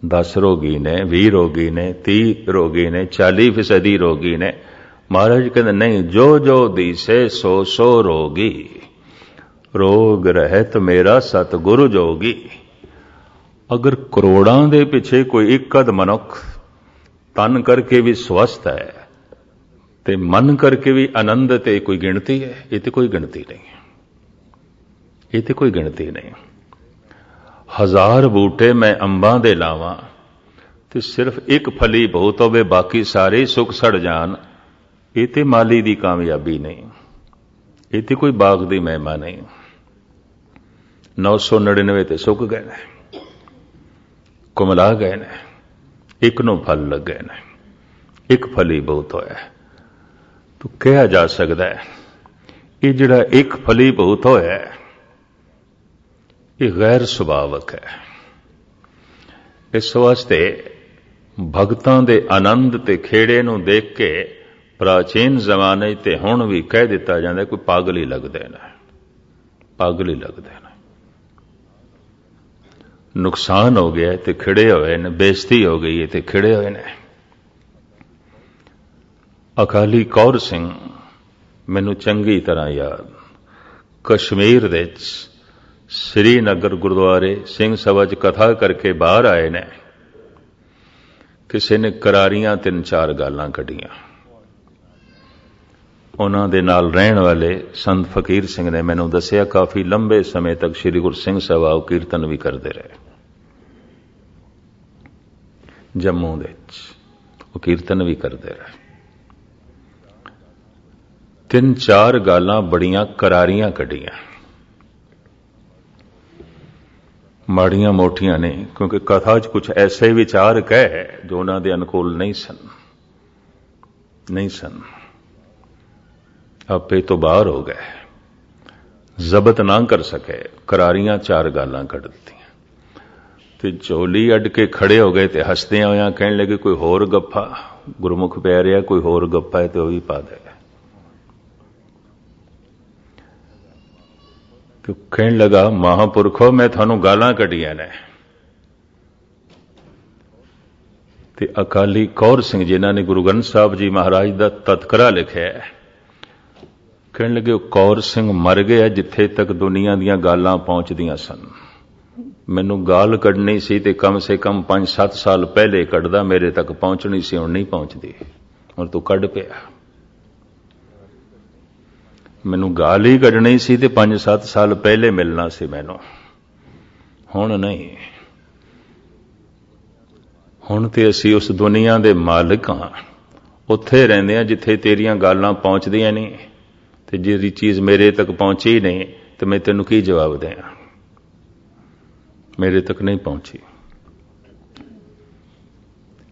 10 ਰੋਗੀ ਨੇ 20 ਰੋਗੀ ਨੇ 30 ਰੋਗੀ ਨੇ 40 ਫੀਸਦੀ ਰੋਗੀ ਨੇ। ਮਹਾਰਾਜ ਕਹਿੰਦੇ, ਨਹੀਂ, ਜੋ ਜੋ ਦੀਸੇ, ਸੋ ਸੋ ਰੋਗੀ। ਰੋਗ ਰਹਿਤ ਮੇਰਾ ਸਤਗੁਰ ਜੋਗੀ। ਅਗਰ ਕਰੋੜਾਂ ਦੇ ਪਿੱਛੇ ਕੋਈ ਇੱਕਦ ਮਨੁੱਖ ਤਨ ਕਰਕੇ ਵੀ ਸਵਸਥ ਹੈ ਤੇ ਮਨ ਕਰਕੇ ਵੀ ਆਨੰਦ ਤੇ ਕੋਈ ਗਿਣਤੀ ਹੈ, ਇਹ ਤੇ ਕੋਈ ਗਿਣਤੀ ਨਹੀਂ। ਇਹ ਤੇ ਕੋਈ ਗਿਣਤੀ ਨਹੀਂ। ਹਜ਼ਾਰ ਬੂਟੇ ਮੈਂ ਅੰਬਾਂ ਦੇ ਲਾਵਾਂ, ਤੇ ਸਿਰਫ ਇੱਕ ਫਲੀ ਬਹੁਤ ਹੋਵੇ, ਬਾਕੀ ਸਾਰੇ ਸੁੱਕ ਸੜ ਜਾਣ। ਇਹ ਤੇ ਮਾਲੀ ਦੀ ਕਾਮਯਾਬੀ ਨਹੀਂ। ਇਹ ਤੇ ਕੋਈ ਬਾਗ ਦੀ ਮਹਿਮਾ ਨਹੀਂ। 999 ਤੇ ਸੁੱਕ ਗਏ ਨੇ। ਕੁਮਲਾ ਗਏ ਨੇ। ਇੱਕ ਨੂੰ ਫਲ ਲੱਗੇ ਨੇ। ਇੱਕ ਫਲੀ ਬਹੁਤ ਹੋਇਆ। ਤੋ ਕਿਹਾ ਜਾ ਸਕਦਾ ਹੈ। ਇਹ ਜਿਹੜਾ ਇੱਕ ਫਲੀ ਭੂਤ ਹੋਇਆ ਇਹ ਗੈਰ ਸੁਭਾਵਕ ਹੈ। ਇਸ ਵਾਸਤੇ ਭਗਤਾਂ ਦੇ ਆਨੰਦ ਤੇ ਖੇੜੇ ਨੂੰ ਦੇਖ ਕੇ ਪ੍ਰਾਚੀਨ ਜ਼ਮਾਨੇ ਤੇ ਹੁਣ ਵੀ ਕਹਿ ਦਿੱਤਾ ਜਾਂਦਾ ਕੋਈ ਪਾਗਲ ਹੀ ਲੱਗਦੇ ਨੇ। ਪਾਗਲ ਹੀ ਲੱਗਦੇ ਨੇ। ਨੁਕਸਾਨ ਹੋ ਗਿਆ ਤੇ ਖਿੜੇ ਹੋਏ ਨੇ, ਬੇਇੱਜ਼ਤੀ ਹੋ ਗਈ ਤੇ ਖਿੜੇ ਹੋਏ ਨੇ। ਅਕਾਲੀ ਕੌਰ ਸਿੰਘ, ਮੈਨੂੰ ਚੰਗੀ ਤਰ੍ਹਾਂ ਯਾਦ। ਕਸ਼ਮੀਰ ਦੇ ਵਿੱਚ ਸ੍ਰੀਨਗਰ ਗੁਰਦੁਆਰੇ ਸਿੰਘ ਸਭਾ 'ਚ ਕਥਾ ਕਰਕੇ ਬਾਹਰ ਆਏ ਨੇ। ਕਿਸੇ ਨੇ ਕਰਾਰੀਆਂ ਤਿੰਨ ਚਾਰ ਗਾਲਾਂ ਕੱਢੀਆਂ। ਉਹਨਾਂ ਦੇ ਨਾਲ ਰਹਿਣ ਵਾਲੇ ਸੰਤ ਫਕੀਰ ਸਿੰਘ ਨੇ ਮੈਨੂੰ ਦੱਸਿਆ, ਕਾਫੀ ਲੰਬੇ ਸਮੇਂ ਤੱਕ ਸ੍ਰੀ ਗੁਰੂ ਸਿੰਘ ਸਭਾ ਉਹ ਕੀਰਤਨ ਵੀ ਕਰਦੇ ਰਹੇ। ਜੰਮੂ ਦੇ ਵਿੱਚ ਉਹ ਕੀਰਤਨ ਵੀ ਕਰਦੇ ਰਹੇ। ਤਿੰਨ ਚਾਰ ਗਾਲਾਂ ਬੜੀਆਂ ਕਰਾਰੀਆਂ ਕੱਢੀਆਂ। ਮਾੜੀਆਂ ਮੋਟੀਆਂ ਨੇ, ਕਿਉਂਕਿ ਕਥਾ 'ਚ ਕੁਝ ਐਸੇ ਵਿਚਾਰ ਕਹੇ ਜੋ ਉਹਨਾਂ ਦੇ ਅਨੁਕੂਲ ਨਹੀਂ ਸਨ। ਨਹੀਂ ਸਨ। ਆਪੇ ਤੋਂ ਬਾਹਰ ਹੋ ਗਏ। ਜ਼ਬਤ ਨਾ ਕਰ ਸਕੇ, ਕਰਾਰੀਆਂ ਚਾਰ ਗਾਲਾਂ ਕੱਢ ਦਿੱਤੀਆਂ। ਤੇ ਝੋਲੀ ਅੱਡ ਕੇ ਖੜੇ ਹੋ ਗਏ ਤੇ ਹੱਸਦਿਆਂ ਹੋਇਆਂ ਕਹਿਣ ਲੱਗੇ, ਕੋਈ ਹੋਰ ਗੱਫਾ ਗੁਰਮੁਖ ਪੈ ਰਿਹਾ ਕੋਈ ਹੋਰ ਗੱਫਾ ਹੈ ਤੇ ਉਹ ਵੀ ਪਾ ਦੇ। ਤੇ ਕਹਿਣ ਲਗਾ, ਮਹਾਪੁਰਖੋ, ਮੈਂ ਤੁਹਾਨੂੰ ਗਾਲਾਂ ਕੱਢੀਆਂ ਨੇ। ਤੇ ਅਕਾਲੀ ਕੌਰ ਸਿੰਘ ਜਿਨ੍ਹਾਂ ਨੇ ਗੁਰੂ ਗ੍ਰੰਥ ਸਾਹਿਬ ਜੀ ਮਹਾਰਾਜ ਦਾ ਤਤਕਰਾ ਲਿਖਿਆ ਹੈ, ਕਹਿਣ ਲੱਗੇ, ਉਹ ਕੌਰ ਸਿੰਘ ਮਰ ਗਿਆ ਜਿੱਥੇ ਤੱਕ ਦੁਨੀਆ ਦੀਆਂ ਗਾਲਾਂ ਪਹੁੰਚਦੀਆਂ ਸਨ। ਮੈਨੂੰ ਗਾਲ ਕੱਢਣੀ ਸੀ ਤੇ ਕਮ ਸੇ ਕਮ 5-7 ਸਾਲ ਪਹਿਲੇ ਕੱਢਦਾ, ਮੇਰੇ ਤੱਕ ਪਹੁੰਚਣੀ ਸੀ, ਹੁਣ ਨਹੀਂ ਪਹੁੰਚਦੀ। ਹੁਣ ਤੂੰ ਕੱਢ ਪਿਆ। ਮੈਨੂੰ ਗਾਲ ਹੀ ਕੱਢਣੀ ਸੀ ਤੇ 5-7 ਸਾਲ ਪਹਿਲੇ ਮਿਲਣਾ ਸੀ ਮੈਨੂੰ। ਹੁਣ ਨਹੀਂ। ਹੁਣ ਤੇ ਅਸੀਂ ਉਸ ਦੁਨੀਆ ਦੇ ਮਾਲਕ ਹਾਂ। ਉੱਥੇ ਰਹਿੰਦੇ ਆ ਜਿੱਥੇ ਤੇਰੀਆਂ ਗਾਲਾਂ ਪਹੁੰਚਦੀਆਂ ਨਹੀਂ ਤੇ ਜਿਹੜੀ ਚੀਜ਼ ਮੇਰੇ ਤੱਕ ਪਹੁੰਚੀ ਨਹੀਂ ਤੇ ਮੈਂ ਤੈਨੂੰ ਕੀ ਜਵਾਬ ਦਿਆਂ ਮੇਰੇ ਤੱਕ ਨਹੀਂ ਪਹੁੰਚੀ।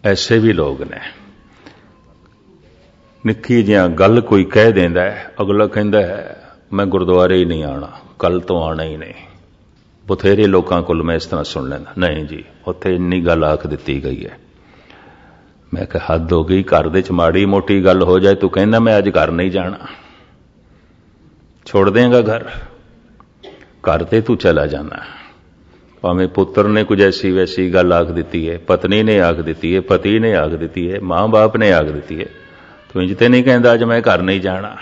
ਐਸੇ ਵੀ ਲੋਕ ਨੇ। ਨਿੱਕੀ ਜਿਹਾ ਗੱਲ ਕੋਈ ਕਹਿ ਦਿੰਦਾ ਹੈ, ਅਗਲਾ ਕਹਿੰਦਾ ਹੈ, ਮੈਂ ਗੁਰਦੁਆਰੇ ਹੀ ਨਹੀਂ ਆਣਾ ਕੱਲ ਤੋਂ ਆਣਾ ਹੀ ਨਹੀਂ। ਬਥੇਰੇ ਲੋਕਾਂ ਕੋਲ ਮੈਂ ਇਸ ਤਰ੍ਹਾਂ ਸੁਣ ਲੈਂਦਾ, ਨਹੀਂ ਜੀ, ਉੱਥੇ ਇੰਨੀ ਗੱਲ ਆਖ ਦਿੱਤੀ ਗਈ ਹੈ। ਮੈਂ ਕਿਹਾ, ਹੱਦ ਹੋ ਗਈ, ਘਰ ਦੇ ਚ ਮਾੜੀ ਮੋਟੀ ਗੱਲ ਹੋ ਜਾਏ, ਤੂੰ ਕਹਿੰਦਾ ਮੈਂ ਅੱਜ ਘਰ ਨਹੀਂ ਜਾਣਾ। ਛੋੜ ਦੇਗਾ ਘਰ। ਘਰ ਤੇ ਤੂੰ ਚਲਾ ਜਾਣਾ। ਭਾਵੇਂ ਪੁੱਤਰ ਨੇ ਕੁਝ ਐਸੀ ਵੈਸੀ ਗੱਲ ਆਖ ਦਿੱਤੀ ਹੈ, ਪਤਨੀ ਨੇ ਆਖ ਦਿੱਤੀ ਹੈ, ਪਤੀ ਨੇ ਆਖ ਦਿੱਤੀ ਹੈ, ਮਾਂ-ਬਾਪ ਨੇ ਆਖ ਦਿੱਤੀ ਹੈ ਤੂੰ ਇੰਜ ਤੇ ਨਹੀਂ ਕਹਿੰਦਾ ਅੱਜ ਮੈਂ ਘਰ ਨਹੀਂ ਜਾਣਾ।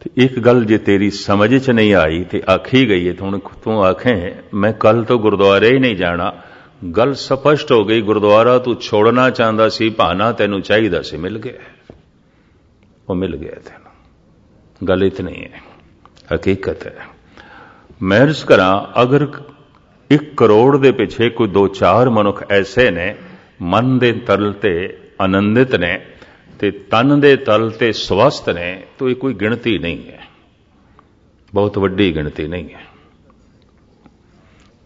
ਤੇ ਇੱਕ ਗੱਲ ਜੇ ਤੇਰੀ ਸਮਝ 'ਚ ਨਹੀਂ ਆਈ ਤੇ ਆਖੀ ਗਈ ਹੈ ਤੂੰ ਤੂੰ ਆਖੇ, ਮੈਂ ਕੱਲ ਤੋਂ ਗੁਰਦੁਆਰੇ ਹੀ ਨਹੀਂ ਜਾਣਾ। ਗੱਲ ਸਪਸ਼ਟ ਹੋ ਗਈ, ਗੁਰਦੁਆਰਾ ਤੂੰ ਛੋੜਨਾ ਚਾਹੁੰਦਾ ਸੀ, ਭਾਣਾ ਤੈਨੂੰ ਚਾਹੀਦਾ ਸੀ, ਮਿਲ ਗਿਆ। ਉਹ ਮਿਲ ਗਿਆ ਤੈਨੂੰ। ਗੱਲ ਇਤਨੀ ਹੈ ਹਕੀਕਤ ਹੈ ਮੈਂ ਇਸ ਕਰਾਂ, ਅਗਰ 1 ਕਰੋੜ ਦੇ ਪਿੱਛੇ ਕੋਈ ਦੋ ਚਾਰ ਮਨੁੱਖ ਐਸੇ ਨੇ, ਮਨ ਦੇ ਤਰਲ ਤੇ ਆਨੰਦਿਤ ਨੇ ਤੇ ਤਨ ਦੇ ਤਲ ਤੇ ਸਵਸਥ ਨੇ, ਤਾਂ ਇਹ ਕੋਈ ਗਿਣਤੀ ਨਹੀਂ ਹੈ। ਬਹੁਤ ਵੱਡੀ ਗਿਣਤੀ ਨਹੀਂ ਹੈ।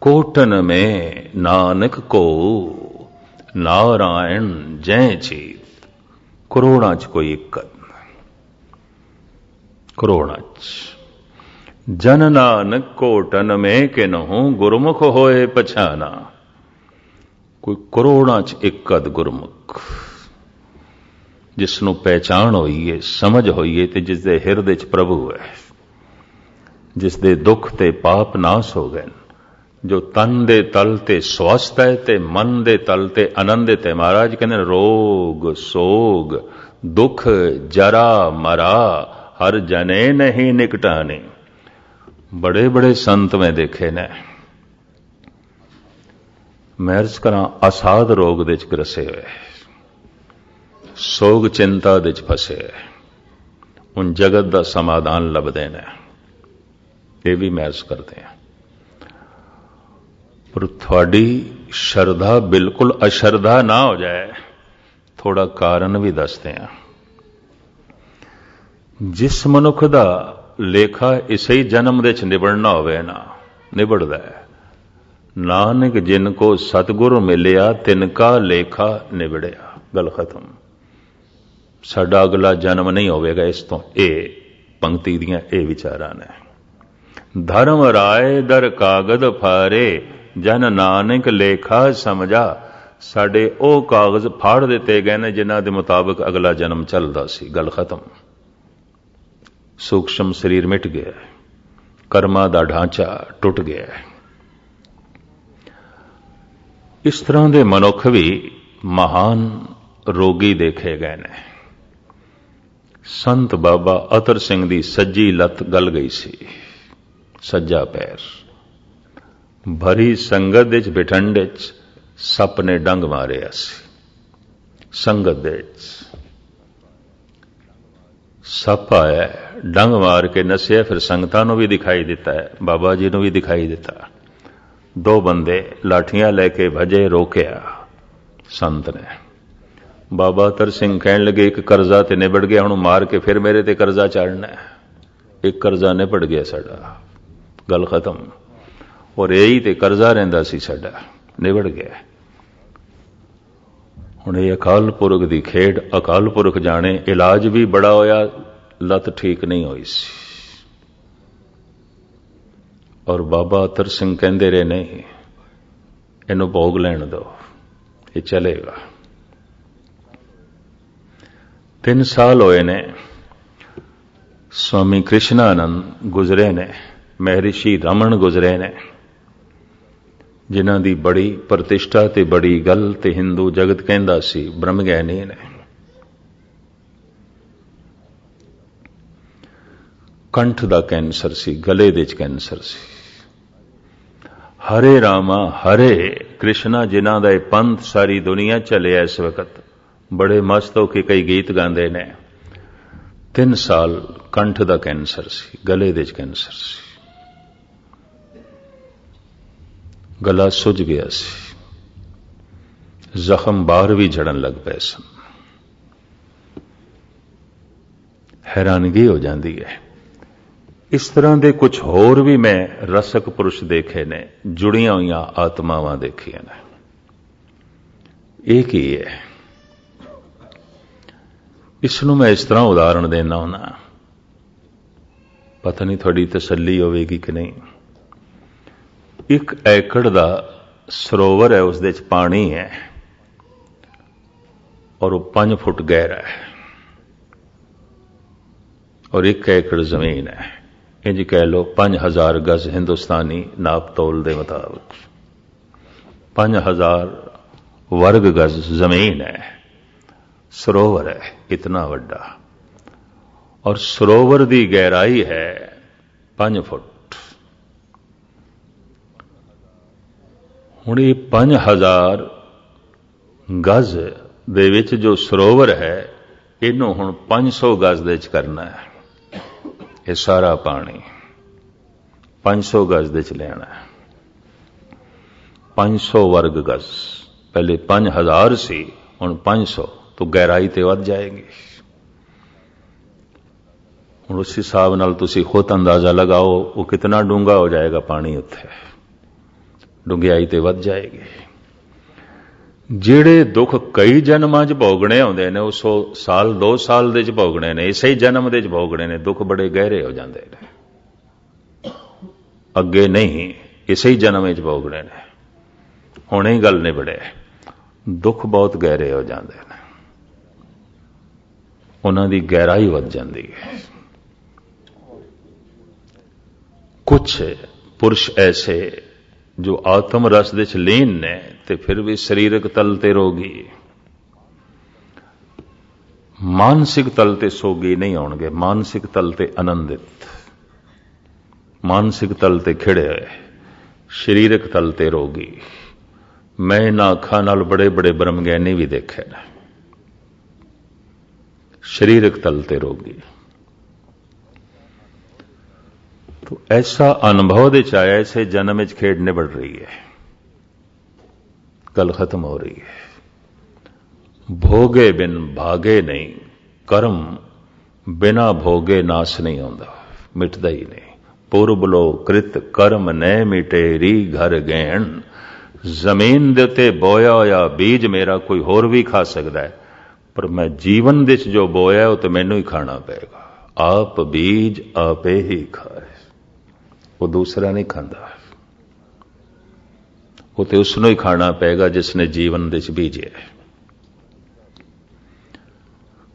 ਕੋਟਨ ਮੇ ਨਾਨਕ ਕੋ, ਨਾਰਾਇਣ ਜੈ ਚੀਤ ਕਰੋੜਾਂ ਚ ਕੋਈ ਇੱਕ ਕਰੋੜਾਂ ਚ। ਜਨ ਨਾਨਕ ਕੋਟਨ ਮੇ ਕਿਨਹੂ, ਗੁਰਮੁਖ ਹੋਏ ਪਛਾਨਾ। ਕੋਈ ਕਰੋੜਾਂ ਚ ਇੱਕ ਗੁਰਮੁਖ। ਜਿਸ ਨੂੰ ਪਹਿਚਾਣ ਹੋਈ ਹੈ ਸਮਝ ਹੋਈ ਹੈ ਤੇ ਜਿਸ ਦੇ ਹਿਰਦੇ 'ਚ ਪ੍ਰਭੂ ਹੈ ਜਿਸ ਦੇ ਦੁੱਖ ਤੇ ਪਾਪ ਨਾਸ ਹੋ ਗਏ, ਜੋ ਤਨ ਦੇ ਤਲ ਤੇ ਸਵਸਥ ਹੈ ਤੇ ਮਨ ਦੇ ਤਲ ਤੇ ਆਨੰਦਿਤ ਹੈ ਮਹਾਰਾਜ ਕਹਿੰਦੇ ਰੋਗ, ਸੋਗ, ਦੁੱਖ, ਜਰਾ, ਮਰਾ, ਹਰ ਜਨੇ ਨਹੀਂ ਨਿਕਟਾਨੇ। ਬੜੇ ਬੜੇ ਸੰਤ ਮੈਂ ਦੇਖੇ ਨੇ। ਮਰਜ਼ ਕਰਾਂ, ਅਸਾਧ ਰੋਗ ਦੇ ਚ ਗਰਸੇ ਹੋਏ। ਸੋਗ ਚਿੰਤਾ ਦੇ ਚ ਫਸੇ ਹੁਣ ਜਗਤ ਦਾ ਸਮਾਧਾਨ ਲੱਭਦੇ ਨੇ। ਇਹ ਵੀ ਮਹਿਸ ਕਰਦੇ ਆ ਪਰ ਤੁਹਾਡੀ ਸ਼ਰਧਾ ਬਿਲਕੁਲ ਅਸ਼ਰਧਾ ਨਾ ਹੋ ਜਾਏ, ਥੋੜਾ ਕਾਰਨ ਵੀ ਦੱਸਦੇ ਆ ਜਿਸ ਮਨੁੱਖ ਦਾ ਲੇਖਾ ਇਸੇ ਹੀ ਜਨਮ ਦੇ ਚ ਨਿਬੜਨਾ ਹੋਵੇ ਨਾ, ਨਿਬੜਦਾ ਹੈ। ਨਾਨਕ ਜਿਨ ਕੋ ਸਤਗੁਰ ਮਿਲਿਆ, ਤਿਨ ਕਾ ਲੇਖਾ ਨਿਬੜਿਆ। ਗੱਲ ਖਤਮ। ਸਾਡਾ ਅਗਲਾ ਜਨਮ ਨਹੀਂ ਹੋਵੇਗਾ ਇਸ ਤੋਂ। ਇਹ ਪੰਕਤੀ ਦੀਆਂ ਇਹ ਵਿਚਾਰਾਂ ਨੇ। ਧਰਮ ਰਾਏ ਦਰ ਕਾਗਦ ਫਾਰੇ, ਜਨ ਨਾਨਕ ਲੇਖਾ ਸਮਝਾ। ਸਾਡੇ ਉਹ ਕਾਗਜ਼ ਫਾੜ ਦਿੱਤੇ ਗਏ ਨੇ ਜਿਨ੍ਹਾਂ ਦੇ ਮੁਤਾਬਕ ਅਗਲਾ ਜਨਮ ਚੱਲਦਾ ਸੀ। ਗੱਲ ਖਤਮ। ਸੂਖਸ਼ਮ ਸਰੀਰ ਮਿਟ ਗਿਆ। ਕਰਮਾਂ ਦਾ ਢਾਂਚਾ ਟੁੱਟ ਗਿਆ। ਇਸ ਤਰ੍ਹਾਂ ਦੇ ਮਨੁੱਖ ਵੀ ਮਹਾਨ ਰੋਗੀ ਦੇਖੇ ਗਏ ਨੇ। ਸੰਤ ਬਾਬਾ ਅਤਰ ਸਿੰਘ ਦੀ ਸੱਜੀ ਲੱਤ ਗਲ ਗਈ ਸੀ। ਸੱਜਾ ਪੈਰ। ਭਰੀ ਸੰਗਤ ਵਿੱਚ ਬਿਠੰਡੇ 'ਚ ਸੱਪ ਨੇ ਡੰਗ ਮਾਰਿਆ ਸੀ। ਸੰਗਤ ਦੇ ਵਿੱਚ ਸੱਪ ਆਇਆ, ਡੰਗ ਮਾਰ ਕੇ ਨਸਿਆ, ਫਿਰ ਸੰਗਤਾਂ ਨੂੰ ਵੀ ਦਿਖਾਈ ਦਿੱਤਾ, ਬਾਬਾ ਜੀ ਨੂੰ ਵੀ ਦਿਖਾਈ ਦਿੱਤਾ। ਦੋ ਬੰਦੇ ਲਾਠੀਆਂ ਲੈ ਕੇ ਭਜੇ, ਰੋਕਿਆ ਸੰਤ ਨੇ। ਬਾਬਾ ਤਰ ਸਿੰਘ ਕਹਿਣ ਲੱਗੇ, ਇੱਕ ਕਰਜ਼ਾ ਤੇ ਨਿਬੜ ਗਿਆ, ਹੁਣ ਮਾਰ ਕੇ ਫਿਰ ਮੇਰੇ ਤੇ ਕਰਜ਼ਾ ਚਾੜਨਾ ਹੈ। ਇੱਕ ਕਰਜ਼ਾ ਨਿਬੜ ਗਿਆ ਸਾਡਾ। ਗੱਲ ਖਤਮ। ਔਰ ਇਹੀ ਤੇ ਕਰਜ਼ਾ ਰਹਿੰਦਾ ਸੀ ਸਾਡਾ। ਨਿਬੜ ਗਿਆ। ਹੁਣ ਇਹ ਅਕਾਲ ਪੁਰਖ ਦੀ ਖੇਡ, ਅਕਾਲ ਪੁਰਖ ਜਾਣੇ, ਇਲਾਜ ਵੀ ਬੜਾ ਹੋਇਆ, ਲੱਤ ਠੀਕ ਨਹੀਂ ਹੋਈ ਸੀ। ਔਰ ਬਾਬਾ ਅਤਰ ਸਿੰਘ ਕਹਿੰਦੇ ਰਹੇ ਨਹੀਂ ਇਹਨੂੰ ਭੋਗ ਲੈਣ ਦਿਓ। ਇਹ ਚਲੇਗਾ। ਤਿੰਨ ਸਾਲ ਹੋਏ ਨੇ ਸਵਾਮੀ ਕ੍ਰਿਸ਼ਨਾਨੰਦ ਗੁਜ਼ਰੇ ਨੇ, ਮਹਿਰਿਸ਼ੀ ਰਮਣ ਗੁਜ਼ਰੇ ਨੇ, ਜਿਨ੍ਹਾਂ ਦੀ ਬੜੀ ਪ੍ਰਤਿਸ਼ਠਾ ਤੇ ਬੜੀ ਗੱਲ ਤੇ ਹਿੰਦੂ ਜਗਤ ਕਹਿੰਦਾ ਸੀ, ਬ੍ਰਹਮ ਗਿਆਨੀ ਨੇ। ਕੰਠ ਦਾ ਕੈਂਸਰ ਸੀ, ਗਲੇ ਦੇ ਚ ਕੈਂਸਰ ਸੀ। ਹਰੇ ਰਾਮਾ, ਹਰੇ ਕ੍ਰਿਸ਼ਨਾ, ਜਿਨ੍ਹਾਂ ਦਾ ਇਹ ਪੰਥ ਸਾਰੀ ਦੁਨੀਆ ਚੱਲਿਆ ਇਸ ਵਕਤ। ਬੜੇ ਮਸਤ ਹੋ ਕੇ ਕਈ ਗੀਤ ਗਾਉਂਦੇ ਨੇ। 3 ਸਾਲ ਕੰਠ ਦਾ ਕੈਂਸਰ ਸੀ, ਗਲੇ ਦੇ ਚ ਕੈਂਸਰ ਸੀ। ਗਲਾ ਸੁੱਜ ਗਿਆ ਸੀ। ਜ਼ਖਮ ਬਾਹਰ ਵੀ ਝੜਨ ਲੱਗ ਪਏ ਸਨ। ਹੈਰਾਨਗੀ ਹੋ ਜਾਂਦੀ ਹੈ। ਇਸ ਤਰ੍ਹਾਂ ਦੇ ਕੁਝ ਹੋਰ ਵੀ ਮੈਂ ਰਸਕ ਪੁਰਸ਼ ਦੇਖੇ ਨੇ, ਜੁੜੀਆਂ ਹੋਈਆਂ ਆਤਮਾਵਾਂ ਦੇਖੀਆਂ ਨੇ। ਇਹ ਕੀ ਹੈ? ਇਸ ਨੂੰ ਮੈਂ ਇਸ ਤਰ੍ਹਾਂ ਉਦਾਹਰਣ ਦੇਣਾ ਹੁੰਦਾ ਪਤਾ ਨਹੀਂ ਤੁਹਾਡੀ ਤਸੱਲੀ ਹੋਵੇਗੀ ਕਿ ਨਹੀਂ। ਇੱਕ ਏਕੜ ਦਾ ਸਰੋਵਰ ਹੈ ਉਸ ਦੇ ਵਿੱਚ ਪਾਣੀ ਹੈ ਔਰ ਉਹ 5 ਫੁੱਟ ਗਹਿਰਾ ਹੈ ਔਰ ਇੱਕ ਏਕੜ ਜ਼ਮੀਨ ਹੈ। ਇੰਜ ਕਹਿ ਲੋ 5000 ਗਜ਼ ਹਿੰਦੁਸਤਾਨੀ ਨਾਪ ਤੋਲ ਦੇ ਮੁਤਾਬਕ। 5000 ਵਰਗ ਗਜ਼ ਜ਼ਮੀਨ ਹੈ। ਸਰੋਵਰ ਹੈ, ਇਤਨਾ ਵੱਡਾ। ਔਰ ਸਰੋਵਰ ਦੀ ਗਹਿਰਾਈ ਹੈ 5 ਫੁੱਟ। ਹੁਣ ਇਹ 5000 ਗਜ਼ ਦੇ ਵਿੱਚ ਜੋ ਸਰੋਵਰ ਹੈ, ਇਹਨੂੰ ਹੁਣ 500 ਗਜ਼ ਦੇ ਵਿੱਚ ਕਰਨਾ ਹੈ। ਇਹ ਸਾਰਾ ਪਾਣੀ 500 ਗਜ਼ ਦੇ ਵਿੱਚ ਲੈਣਾ ਹੈ। 500 ਵਰਗ ਗਜ਼। ਪਹਿਲੇ 5000 ਸੀ, ਹੁਣ 500 ਤੋਂ ਗਹਿਰਾਈ ਤੇ ਵੱਧ ਜਾਏਗੀ ਹੁਣ ਉਸ ਹਿਸਾਬ ਨਾਲ ਤੁਸੀਂ ਖੁਦ ਅੰਦਾਜ਼ਾ ਲਗਾਓ ਉਹ ਕਿੰਨਾ ਡੂੰਗਾ ਹੋ ਜਾਏਗਾ ਪਾਣੀ ਉੱਥੇ ਡੂੰਘਾਈ ਤੇ ਵੱਧ ਜਾਏਗੀ ਜਿਹੜੇ ਦੁੱਖ ਕਈ ਜਨਮਾਂ 'ਚ ਭੋਗਣੇ ਆਉਂਦੇ ਨੇ ਉਹ ਸਾਲ 2 ਸਾਲ ਦੇ 'ਚ ਭੋਗਣੇ ਨੇ ਇਸੇ ਜਨਮ ਦੇ 'ਚ ਭੋਗਣੇ ਨੇ ਦੁੱਖ ਬੜੇ ਗਹਿਰੇ ਹੋ ਜਾਂਦੇ ਨੇ ਅੱਗੇ ਨਹੀਂ ਇਸੇ ਜਨਮ ਵਿੱਚ ਭੋਗਣੇ ਨੇ ਹੁਣੇ ਹੀ ਗੱਲ ਨਿਬੜੇ ਦੁੱਖ ਬਹੁਤ ਗਹਿਰੇ ਹੋ ਜਾਂਦੇ ਨੇ ਉਹਨਾਂ ਦੀ ਗਹਿਰਾਈ ਵੱਧ ਜਾਂਦੀ ਹੈ। ਕੁਝ ਪੁਰਸ਼ ਐਸੇ ਜੋ ਆਤਮ ਰਸ ਦੇ ਚ ਲੀਨ ਨੇ ਤੇ ਫਿਰ ਵੀ ਸਰੀਰਕ ਤਲ ਤੇ ਰੋਗੀ। ਮਾਨਸਿਕ ਤਲ ਤੇ ਸੋਗੀ ਨਹੀਂ ਆਉਣਗੇ, ਮਾਨਸਿਕ ਤਲ ਤੇ ਆਨੰਦਿਤ। ਮਾਨਸਿਕ ਤਲ ਤੇ ਖਿੜੇ ਹੋਏ, ਸਰੀਰਕ ਤਲ ਤੇ ਰੋਗੀ। ਮੈਂ ਨਾ ਅੱਖਾਂ ਨਾਲ ਬੜੇ ਬੜੇ ਬ੍ਰਹਮ ਗਿਆਨੀ ਵੀ ਦੇਖੇ ਨੇ। ਸਰੀਰਕ ਤਲ ਤੇ ਰੋਗੀ तो ऐसा अनुभव ਦੇ ਚ ਆਇਆ ਇਸੇ ਜਨਮ ਵਿੱਚ ਖੇਡ ਨਿਬੜ ਰਹੀ ਹੈ ਕਲ ਖਤਮ ਹੋ ਰਹੀ ਹੈ ਭੋਗੇ ਬਿਨ ਭਾਗੇ ਨਹੀਂ ਕਰਮ ਬਿਨਾ ਭੋਗੇ ਨਾਸ ਨਹੀਂ ਆਉਂਦਾ ਮਿਟਦਾ ਹੀ ਨਹੀਂ ਪੁਰਬ ਲੋ ਕ੍ਰਿਤ ਕਰਮ ਨੈ ਮਿਟੇ ਰੀ ਘਰ ਗਹਿਣ ਜ਼ਮੀਨ ਦੇ ਤੇ ਬੋਇਆ ਹੋਇਆ ਬੀਜ ਮੇਰਾ ਕੋਈ ਹੋਰ ਵੀ ਖਾ ਸਕਦਾ ਹੈ ਪਰ ਮੈਂ ਜੀਵਨ ਦੇ ਚ ਜੋ ਬੋਇਆ, ਉਹ ਤੇ ਮੈਨੂੰ ਹੀ ਖਾਣਾ ਪਏਗਾ। ਆਪ ਬੀਜ ਆਪੇ ਹੀ ਖਾਏ। ਉਹ ਦੂਸਰਾ ਨਹੀਂ ਖਾਂਦਾ। ਉਹ ਤੇ ਉਸ ਨੂੰ ਹੀ ਖਾਣਾ ਪਏਗਾ ਜਿਸ ਨੇ ਜੀਵਨ ਦੇ ਵਿੱਚ ਬੀਜਿਆ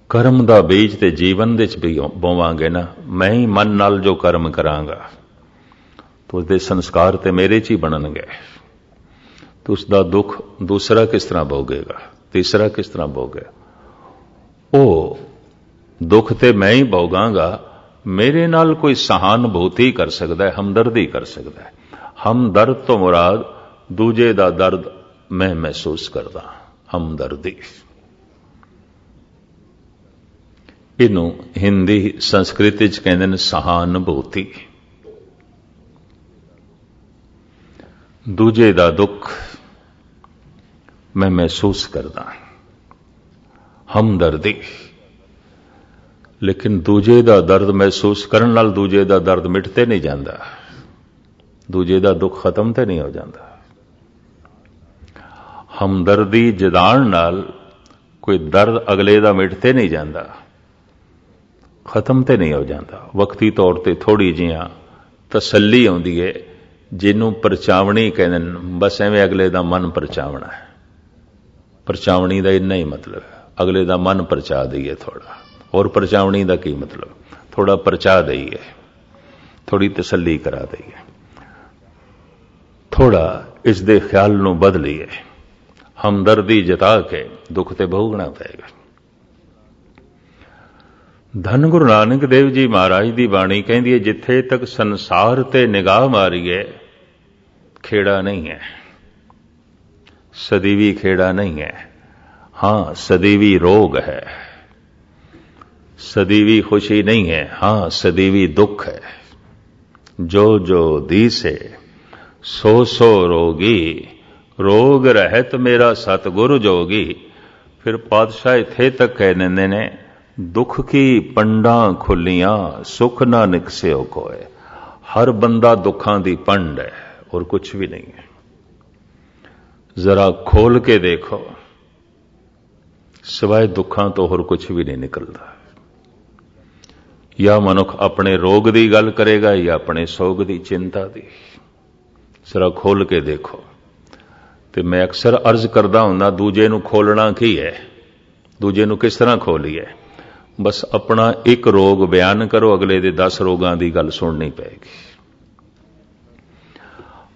ਕਰਮ ਦਾ ਬੀਜ ਤੇ ਜੀਵਨ ਦੇ ਵੀ ਬੋਵਾਂਗੇ ਨਾ, ਮੈਂ ਹੀ ਮਨ ਨਾਲ ਜੋ ਕਰਮ ਕਰਾਂਗਾ, ਤੋ ਉਸ ਦੇ ਸੰਸਕਾਰ ਤੇ ਮੇਰੇ 'ਚ ਹੀ ਬਣਨਗੇ। ਤੋ ਉਸ ਦਾ ਦੁੱਖ ਦੂਸਰਾ ਕਿਸ ਤਰ੍ਹਾਂ ਭੋਗੇਗਾ ਤੀਸਰਾ ਕਿਸ ਤਰ੍ਹਾਂ ਭੋਗੇ ਉਹ ਦੁੱਖ ਤੇ ਮੈਂ ਹੀ ਭੋਗਾਂਗਾ ਮੇਰੇ ਨਾਲ ਕੋਈ ਸਹਾਨੁਭੂਤੀ ਕਰ ਸਕਦਾ ਹੈ, ਹਮਦਰਦੀ ਕਰ ਸਕਦਾ ਹੈ। ਹਮਦਰਦ ਤੋਂ ਮੁਰਾਦ ਦੂਜੇ ਦਾ ਦਰਦ ਮੈਂ ਮਹਿਸੂਸ ਕਰਦਾ ਹਮਦਰਦੀ। ਇਹਨੂੰ ਹਿੰਦੀ ਸੰਸਕ੍ਰਿਤੀ ਚ ਕਹਿੰਦੇ ਨੇ ਸਹਾਨੁਭੂਤੀ। ਦੂਜੇ ਦਾ ਦੁੱਖ ਮੈਂ ਮਹਿਸੂਸ ਕਰਦਾ ਹਮਦਰਦੀ। ਲੇਕਿਨ ਦੂਜੇ ਦਾ ਦਰਦ ਮਹਿਸੂਸ ਕਰਨ ਨਾਲ ਦੂਜੇ ਦਾ ਦਰਦ ਮਿਟਤੇ ਨਹੀਂ ਜਾਂਦਾ। ਦੂਜੇ ਦਾ ਦੁੱਖ ਖਤਮ ਤੇ ਨਹੀਂ ਹੋ ਜਾਂਦਾ। ਹਮਦਰਦੀ ਜਦਾਨ ਨਾਲ ਕੋਈ ਦਰਦ ਅਗਲੇ ਦਾ ਮਿਟਤੇ ਨਹੀਂ ਜਾਂਦਾ। ਖਤਮ ਤੇ ਨਹੀਂ ਹੋ ਜਾਂਦਾ। ਵਕਤੀ ਤੌਰ ਤੇ ਥੋੜੀ ਜੀਆਂ ਤਸੱਲੀ ਆਉਂਦੀ ਹੈ ਜਿਹਨੂੰ ਪਰਚਾਵਣੀ ਕਹਿੰਦੇ ਨੇ। ਬਸ ਐਵੇਂ ਅਗਲੇ ਦਾ ਮਨ ਪਰਚਾਵਣਾ ਹੈ। ਪਰਚਾਵਣੀ ਦਾ ਇੰਨਾ ਹੀ ਮਤਲਬ ਹੈ। ਅਗਲੇ ਦਾ ਮਨ ਪਰਚਾ ਦਈਏ ਥੋੜਾ। ਔਰ ਪਰਚਾਵਣੀ ਦਾ ਕੀ ਮਤਲਬ? ਥੋੜਾ ਪਰਚਾ ਦਈਏ। ਥੋੜੀ ਤਸੱਲੀ ਕਰਾ ਦਈਏ। ਥੋੜਾ ਇਸ ਦੇ ਖਿਆਲ ਨੂੰ ਬਦਲੀਏ। ਹਮਦਰਦੀ ਜਤਾ ਕੇ ਦੁੱਖ ਤੇ ਭੋਗਣਾ ਪਏਗਾ। ਧੰਨ ਗੁਰੂ ਨਾਨਕ ਦੇਵ ਜੀ ਮਹਾਰਾਜ ਦੀ ਬਾਣੀ ਕਹਿੰਦੀ ਹੈ, ਜਿੱਥੇ ਤੱਕ ਸੰਸਾਰ ਤੇ ਨਿਗਾਹ ਮਾਰੀਏ, ਖੇੜਾ ਨਹੀਂ ਹੈ। ਸਦੀਵੀ ਖੇੜਾ ਨਹੀਂ ਹੈ। ਹਾਂ ਸਦੀਵੀ ਰੋਗ ਹੈ सदीवी खुशी नहीं है हां सदीवी दुख है जो जो दी से सो सो रोगी ਰੋਗ ਰਹਿਤ ਮੇਰਾ ਸਤਗੁਰ ਜੋਗੀ ਫਿਰ ਪਾਤਸ਼ਾਹ ਇੱਥੇ ਤੱਕ ਕਹਿ ਦਿੰਦੇ ਨੇ ਦੁੱਖ ਕੀ ਪੰਡਾਂ ਖੁੱਲੀਆਂ ਸੁਖ ਨਾ ਨਿਕਸਿਓ ਕੋਏ ਹਰ ਬੰਦਾ ਦੁੱਖਾਂ ਦੀ ਪੰਡ ਹੈ ਔਰ ਕੁਝ ਵੀ ਨਹੀਂ ਹੈ ਜ਼ਰਾ ਖੋਲ ਕੇ ਦੇਖੋ ਸਿਵਾਏ ਦੁੱਖਾਂ ਤੋਂ ਹੋਰ ਕੁਝ ਵੀ ਨਹੀਂ ਨਿਕਲਦਾ। ਜਾਂ ਮਨੁੱਖ ਆਪਣੇ ਰੋਗ ਦੀ ਗੱਲ ਕਰੇਗਾ ਜਾਂ ਆਪਣੇ ਸੋਗ ਦੀ ਚਿੰਤਾ ਦੀ। ਜ਼ਰਾ ਖੋਲ ਕੇ ਦੇਖੋ। ਤੇ ਮੈਂ ਅਕਸਰ ਅਰਜ਼ ਕਰਦਾ ਹੁੰਦਾ, ਦੂਜੇ ਨੂੰ ਖੋਲਣਾ ਕੀ ਹੈ? ਦੂਜੇ ਨੂੰ ਕਿਸ ਤਰ੍ਹਾਂ ਖੋਲੀਏ? ਬਸ ਆਪਣਾ ਇੱਕ ਰੋਗ ਬਿਆਨ ਕਰੋ, ਅਗਲੇ ਦੇ 10 ਰੋਗਾਂ ਦੀ ਗੱਲ ਸੁਣਨੀ ਪਏਗੀ।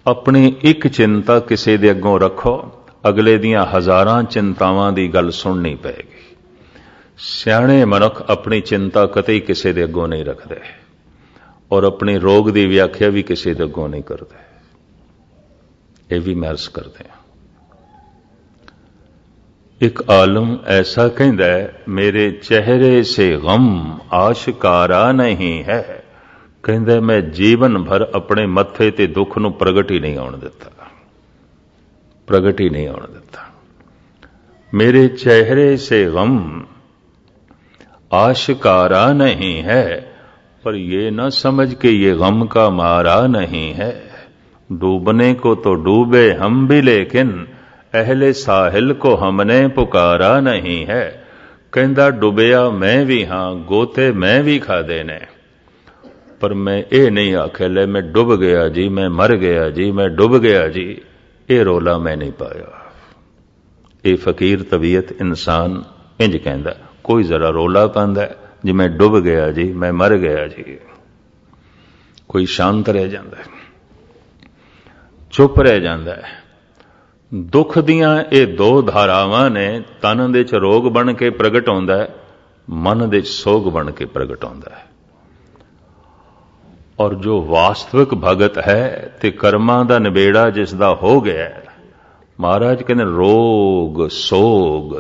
ਆਪਣੀ ਇੱਕ ਚਿੰਤਾ ਕਿਸੇ ਦੇ ਅੱਗੋਂ ਰੱਖੋ। ਅਗਲੇ ਦੀਆਂ ਹਜ਼ਾਰਾਂ ਚਿੰਤਾਵਾਂ ਦੀ ਗੱਲ ਸੁਣਨੀ ਪਏਗੀ। ਸਿਆਣੇ ਮਨੁੱਖ ਆਪਣੀ ਚਿੰਤਾ ਕਦੇ ਕਿਸੇ ਦੇ ਅੱਗੋਂ ਨਹੀਂ ਰੱਖਦੇ ਔਰ ਆਪਣੇ ਰੋਗ ਦੀ ਵਿਆਖਿਆ ਵੀ ਕਿਸੇ ਦੇ ਅੱਗੋਂ ਨਹੀਂ ਕਰਦੇ। ਇਹ ਵੀ ਮਰਸ ਕਰਦੇ ਆ ਇੱਕ ਆਲਮ ਐਸਾ ਕਹਿੰਦਾ ਮੇਰੇ ਚਿਹਰੇ ਸੇ ਗਮ ਆਸ਼ਕਾਰਾ ਨਹੀਂ ਹੈ। ਕਹਿੰਦਾ ਮੈਂ ਜੀਵਨ ਭਰ ਆਪਣੇ ਮੱਥੇ ਤੇ ਦੁੱਖ ਨੂੰ ਪ੍ਰਗਟ ਹੀ ਨਹੀਂ ਆਉਣ ਦਿੱਤਾ। प्रकट ही नहीं होने देता। मेरे चेहरे से गम आशकारा नहीं है, पर यह ना समझ के ये गम का मारा नहीं है। डूबने को तो डूबे हम भी, लेकिन अहले साहिल को हमने पुकारा नहीं है। कहता डुबया मैं भी हाँ, गोते मैं भी खा देने। पर मैं ये नहीं आखे ले मैं डूब गया जी, मैं मर गया जी, मैं डूब गया जी। ਇਹ ਰੋਲਾ ਮੈਂ ਨਹੀਂ ਪਾਇਆ। ਇਹ ਫਕੀਰ ਤਬੀਅਤ ਇਨਸਾਨ ਇੰਜ ਕਹਿੰਦਾ, ਕੋਈ ਜ਼ਰਾ ਰੋਲਾ ਪਾਉਂਦਾ ਜੀ ਮੈਂ ਡੁੱਬ ਗਿਆ ਜੀ, ਮੈਂ ਮਰ ਗਿਆ ਜੀ। ਕੋਈ ਸ਼ਾਂਤ ਰਹਿ ਜਾਂਦਾ ਚੁੱਪ ਰਹਿ ਜਾਂਦਾ ਹੈ। ਦੁੱਖ ਦੀਆਂ ਇਹ ਦੋ ਧਾਰਾਵਾਂ ਨੇ ਤਨ ਦੇ ਚ ਰੋਗ ਬਣ ਕੇ ਪ੍ਰਗਟ ਹੁੰਦਾ ਹੈ, ਮਨ ਦੇ ਚ ਸੋਗ ਬਣ ਕੇ ਪ੍ਰਗਟ ਹੁੰਦਾ ਹੈ। ਔਰ ਜੋ ਵਾਸਤਵਿਕ ਭਗਤ ਹੈ ਤੇ ਕਰਮਾਂ ਦਾ ਨਿਬੇੜਾ ਜਿਸ ਦਾ ਹੋ ਗਿਆ ਮਹਾਰਾਜ ਕਹਿੰਦੇ ਰੋਗ, ਸੋਗ